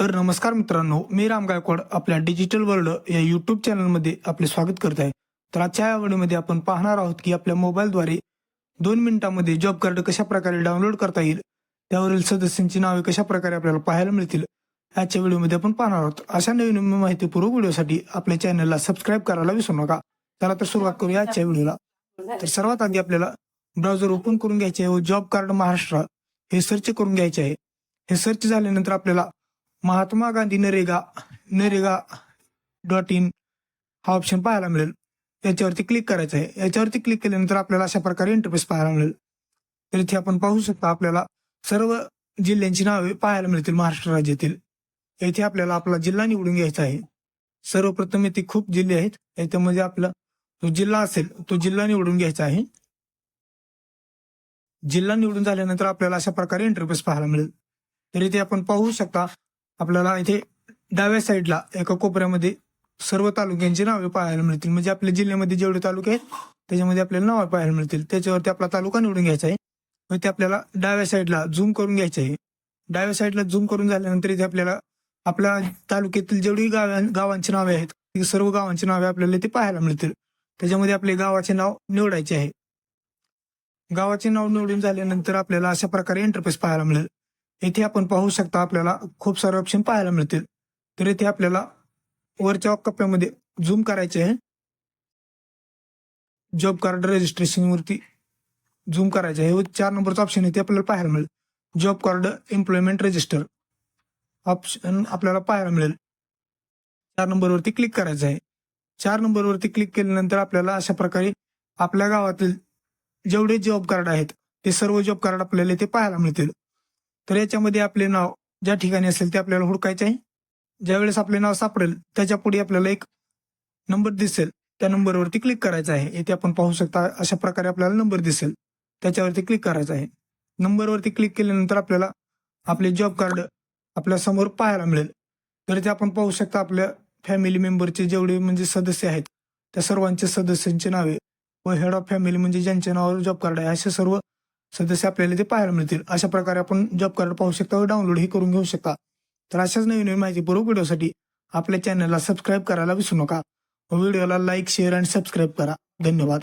तर नमस्कार मित्रांनो मी राम गायकवाड आपल्या डिजिटल वर्ल्ड या युट्यूब चॅनलमध्ये आपले स्वागत करत आहे. तर आजच्या या व्हिडिओमध्ये आपण पाहणार आहोत की आपल्या मोबाईलद्वारे दोन मिनिटांमध्ये जॉब कार्ड कशा प्रकारे डाउनलोड करता येईल त्यावरील सदस्यांची नावे कशा प्रकारे आपल्याला पाहायला मिळतील याच्या व्हिडिओमध्ये आपण पाहणार आहोत. अशा नवीन माहितीपूर्वक व्हिडिओसाठी आपल्या चॅनलला सबस्क्राईब करायला विसरू नका. चला तर सुरुवात करूया आजच्या व्हिडिओला. तर सर्वात आधी आपल्याला ब्राउझर ओपन करून घ्यायचे आहे. व जॉब कार्ड महाराष्ट्र हे सर्च करून घ्यायचे आहे. हे सर्च झाल्यानंतर आपल्याला महात्मा गांधी नरेगा नरेगा डॉट इन हा ऑप्शन पाहायला मिळेल. याच्यावरती क्लिक करायचं आहे. याच्यावरती क्लिक केल्यानंतर आपल्याला अशा प्रकारे इंटरफेस पाहायला मिळेल. तर इथे आपण पाहू शकता आपल्याला सर्व जिल्ह्यांची नावे पाहायला मिळतील महाराष्ट्र राज्यातील. येथे आपल्याला आपला जिल्हा निवडून घ्यायचा आहे. सर्वप्रथम येथे खूप जिल्हे आहेत. याच्यामध्ये आपला जो जिल्हा असेल तो जिल्हा निवडून घ्यायचा आहे. जिल्हा निवडून झाल्यानंतर आपल्याला अशा प्रकारे इंटरफेस पाहायला मिळेल. तर इथे आपण पाहू शकता आपल्याला इथे डाव्या साईडला एका कोपऱ्यामध्ये सर्व तालुक्यांची नावे पाहायला मिळतील. म्हणजे आपल्या जिल्ह्यामध्ये जेवढे तालुके आहेत त्याच्यामध्ये आपल्याला नावे पाहायला मिळतील. त्याच्यावरती आपला तालुका निवडून घ्यायचा आहे. मग ते आपल्याला डाव्या साईडला झूम करून घ्यायचे आहे. डाव्या साईडला झूम करून झाल्यानंतर इथे आपल्याला आपल्या तालुक्यातील जेवढी गाव गावांची नावे आहेत ती सर्व गावांची नावे आपल्याला ते पाहायला मिळतील. त्याच्यामध्ये आपले गावाचे नाव निवडायचे आहे. गावाचे नाव निवडून झाल्यानंतर आपल्याला अशा प्रकारे इंटरफेस पाहायला मिळेल. येथे आपण पाहू शकता आपल्याला खूप सारे ऑप्शन पाहायला मिळतील. तर येथे आपल्याला वरच्या कप्प्यामध्ये झूम करायचे आहे. जॉब कार्ड रजिस्ट्रेशन वरती झूम करायचे आहे. व चार नंबरचं ऑप्शन आहे ते आपल्याला पाहायला मिळेल. Job card employment register option आपल्याला पाहायला मिळेल. चार नंबरवरती क्लिक करायचं आहे. चार नंबरवरती क्लिक केल्यानंतर आपल्याला अशा प्रकारे आपल्या गावातील जेवढे जॉब कार्ड आहेत ते सर्व जॉब कार्ड आपल्याला इथे पाहायला मिळतील. तर याच्यामध्ये आपले नाव ज्या ठिकाणी असेल ते आपल्याला हुडकायचे आहे. ज्यावेळेस आपले नाव सापडेल त्याच्या पुढे आपल्याला एक नंबर दिसेल. त्या नंबरवरती क्लिक करायचं आहे. येथे आपण पाहू शकता अशा प्रकारे आपल्याला नंबर दिसेल. त्याच्यावरती क्लिक करायचं आहे. नंबरवरती क्लिक केल्यानंतर आपल्याला आपले जॉब कार्ड आपल्यासमोर पाहायला मिळेल. तर ते आपण पाहू शकता आपल्या फॅमिली मेंबरचे जेवढे म्हणजे सदस्य आहेत त्या सर्वांचे सदस्यांची नावे व हेड ऑफ फॅमिली म्हणजे ज्यांच्या नावावर जॉब कार्ड आहे असे सर्व सदस्य आपल्याला ते पाहायला मिळतील. अशा प्रकारे आपण जॉब कार्ड पाहू शकता व डाउनलोड ही करून घेऊ शकता. तर अशाच नवीन नवीन माहितीपूर्वक व्हिडिओसाठी आपल्या चॅनलला सबस्क्राईब करायला विसरू नका. व व्हिडिओला लाईक शेअर आणि सबस्क्राईब करा. धन्यवाद.